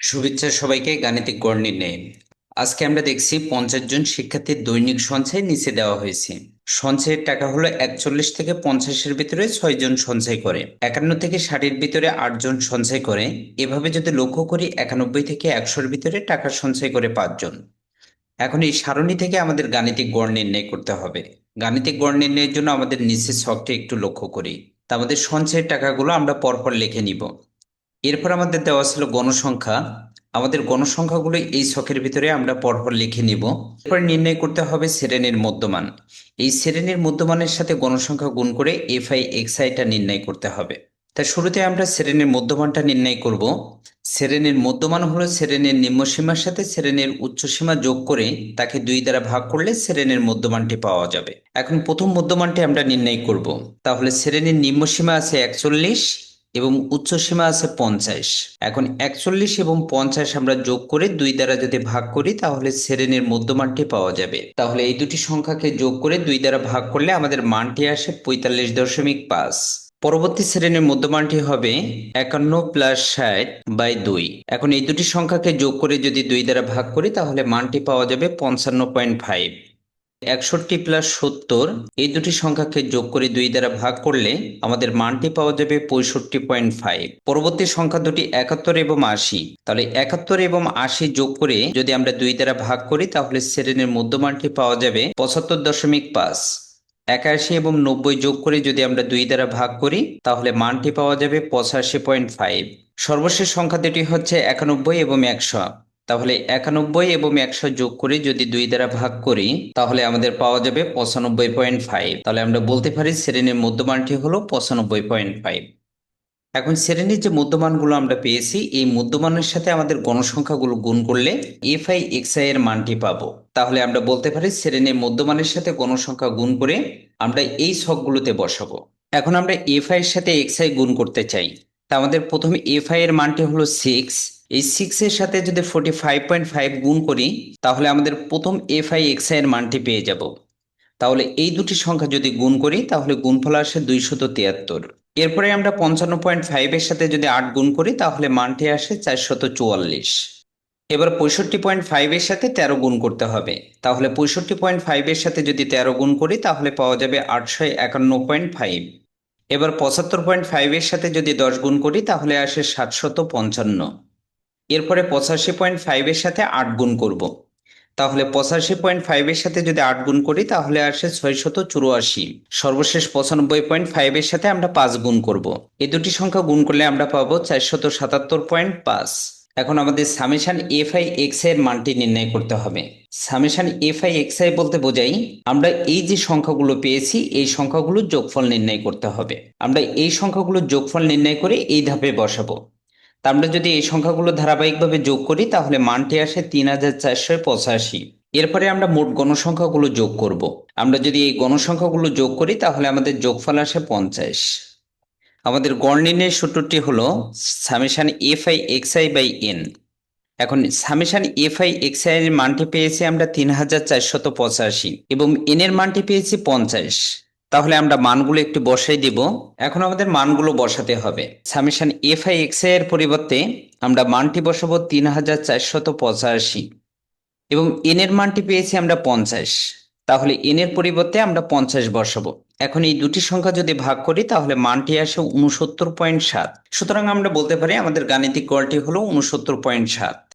শুভেচ্ছা সবাইকে, গাণিতিক গড় নির্ণয়ে আজকে আমরা দেখছি পঞ্চাশ জন শিক্ষার্থীর দৈনিক সঞ্চয় নিচে দেওয়া হয়েছে। সঞ্চয়ের টাকা হলো একচল্লিশ থেকে পঞ্চাশের ভিতরে ছয় জন সঞ্চয় করে, একান্ন থেকে ষাটের ভিতরে আট জন সঞ্চয় করে। এভাবে যদি লক্ষ্য করি, একানব্বই থেকে একশোর ভিতরে টাকা সঞ্চয় করে পাঁচজন এখন এই সারণী থেকে আমাদের গাণিতিক গড় নির্ণয় করতে হবে। গাণিতিক গড় নির্ণয়ের জন্য আমাদের নিচের ছকটি একটু লক্ষ্য করি। তা আমাদের সঞ্চয়ের টাকাগুলো আমরা পরপর লিখে নিব। এরপর আমাদের দেওয়া ছিল গণসংখ্যা। আমাদের গণসংখ্যাগুলো এই ছকের ভিতরে আমরা পরপর লিখে নিব। এরপর নির্ণয় করতে হবে শ্রেণির মধ্যমান। এই শ্রেণির মধ্যমানের সাথে গণসংখ্যা গুণ করে এফ আই এক্স আইটা নির্ণয় করতে হবে। তা শুরুতে আমরা শ্রেণির মধ্যমানটা নির্ণয় করব। শ্রেণির মধ্যমান হলো শ্রেণির নিম্নসীমার সাথে শ্রেণির উচ্চসীমা যোগ করে তাকে দুই দ্বারা ভাগ করলে শ্রেণির মধ্যমানটি পাওয়া যাবে। এখন প্রথম মধ্যমানটি আমরা নির্ণয় করব। তাহলে শ্রেণির নিম্নসীমা আছে একচল্লিশ এবং উচ্চসীমা আছে পঞ্চাশ। এখন একচল্লিশ এবং পঞ্চাশ আমরা যোগ করে দুই দ্বারা যদি ভাগ করি, তাহলে শ্রেণির মধ্যমানটি পাওয়া যাবে। তাহলে এই দুটি সংখ্যাকে যোগ করে দুই দ্বারা ভাগ করলে আমাদের মানটি আসে পঁয়তাল্লিশ দশমিক পাঁচ। পরবর্তী শ্রেণির মধ্যমানটি হবে একান্ন প্লাস ষাট বাই দুই। এখন এই দুটি সংখ্যাকে যোগ করে যদি দুই দ্বারা ভাগ করি, তাহলে মানটি পাওয়া যাবে পঞ্চান্ন পয়েন্ট ফাইভ একষট্টি প্লাস সত্তর, এই দুটি সংখ্যাকে যোগ করে দুই দ্বারা ভাগ করলে আমাদের মানটি পাওয়া যাবে পঁয়ষট্টি পয়েন্ট ফাইভ। পরবর্তী সংখ্যা দুটি একাত্তর এবং আশি। তাহলে একাত্তর এবং আশি যোগ করে যদি আমরা দুই দ্বারা ভাগ করি, তাহলে শ্রেণির মধ্যমানটি পাওয়া যাবে পঁচাত্তর দশমিক পাঁচ। একাশি এবং নব্বই যোগ করে যদি আমরা দুই দ্বারা ভাগ করি, তাহলে মানটি পাওয়া যাবে পঁচাশি পয়েন্ট ফাইভ। সর্বশেষ সংখ্যা দুটি হচ্ছে একানব্বই এবং একশো। তাহলে একানব্বই এবং একশো যোগ করে যদি দুই দ্বারা ভাগ করি, তাহলে আমাদের পাওয়া যাবে পঁচানব্বই পয়েন্ট ফাইভ তাহলে আমরা বলতে পারি শ্রেণির মধ্যমানটি হলো পঁচানব্বই পয়েন্ট ফাইভ এখন শ্রেণির যে মধ্যমানগুলো আমরা পেয়েছি, এই মধ্যমানের সাথে আমাদের গণসংখ্যাগুলো গুণ করলে এফ আই এক্স আই এর মানটি পাবো। তাহলে আমরা বলতে পারি শ্রেণির মধ্যমানের সাথে গণসংখ্যা গুণ করে আমরা এই ছকগুলোতে বসাবো। এখন আমরা এফ আই এর সাথে এক্স আই গুণ করতে চাই। তা আমাদের প্রথমে এফ আই এর মানটি হলো সিক্স এই সিক্স এর সাথে যদি ফোর্টি ফাইভ পয়েন্ট ফাইভ গুণ করি, তাহলে আমাদের প্রথম এফ আই এক্স আই এর মানটি পেয়ে যাব। তাহলে এই দুটি সংখ্যা যদি গুণ করি, তাহলে গুণফল আসে দুইশত তিয়াত্তর। এরপরে আমরা পঞ্চান্ন পয়েন্ট ফাইভের সাথে যদি আট গুণ করি, তাহলে মানটি আসে চারশত চুয়াল্লিশ। এবার পঁয়ষট্টি পয়েন্ট ফাইভের সাথে তেরো গুণ করতে হবে। তাহলে পঁয়ষট্টি পয়েন্ট ফাইভের সাথে যদি তেরো গুণ করি, তাহলে পাওয়া যাবে আটশো একান্ন পয়েন্ট ফাইভ এবার পঁচাত্তর পয়েন্ট ফাইভের সাথে যদি দশ গুণ করি, তাহলে আসে সাতশত পঞ্চান্ন। এরপরে পঁচাশি পয়েন্ট ফাইভের সাথে আট গুণ করব। তাহলে পঁচাশি পয়েন্ট ফাইভের সাথে যদি আট গুণ করি, তাহলে আসে ছয়শত চুরাশি। সর্বশেষ পঁচানব্বই পয়েন্ট ফাইভের সাথে আমরা পাঁচ গুণ করব। এই দুটি সংখ্যা গুণ করলে আমরা পাবো চারশত সাতাত্তর পয়েন্ট পাঁচ। এখন আমাদের সামেশান এফ আই এক্সের মানটি নির্ণয় করতে হবে। Summation f i x i বলতে বোঝাই, আমরা এই যে সংখ্যাগুলো পেয়েছি, এই সংখ্যাগুলোর যোগফল নির্ণয় করতে হবে। আমরা এই সংখ্যাগুলোর যোগফল নির্ণয় করে এই ধাপে বসাবো। তা আমরা যদি এই সংখ্যাগুলো ধারাবাহিকভাবে যোগ করি, তাহলে মানটি আসে তিন হাজার চারশো পঁচাশি। এরপরে আমরা মোট গণসংখ্যাগুলো যোগ করব। আমরা যদি এই গণসংখ্যাগুলো যোগ করি, তাহলে আমাদের যোগফল আসে পঞ্চাশ। আমাদের গড় নির্ণয়ের সূত্রটি হলো summation f i x i by n. এখন summation f i x i এর মানটি পেয়েছি আমরা তিন হাজার চারশত পঁচাশি এবং এন এর মানটি পেয়েছি পঞ্চাশ। তাহলে আমরা মানগুলো একটু বসাই দিব। এখন আমাদের মানগুলো বসাতে হবে। সামেশান এফ আই এক্সের পরিবর্তে আমরা মানটি বসাবো তিন হাজার চারশত পঁচাশি। এবং এন এর মানটি পেয়েছি আমরা পঞ্চাশ। তাহলে এন এর পরিবর্তে আমরা পঞ্চাশ বসাবো। এখন এই দুটি সংখ্যা যদি ভাগ করি, তাহলে মানটি আসে উনসত্তর পয়েন্ট সাত। সুতরাং আমরা বলতে পারি আমাদের গাণিতিক গড়টি হলো উনসত্তর পয়েন্ট সাত।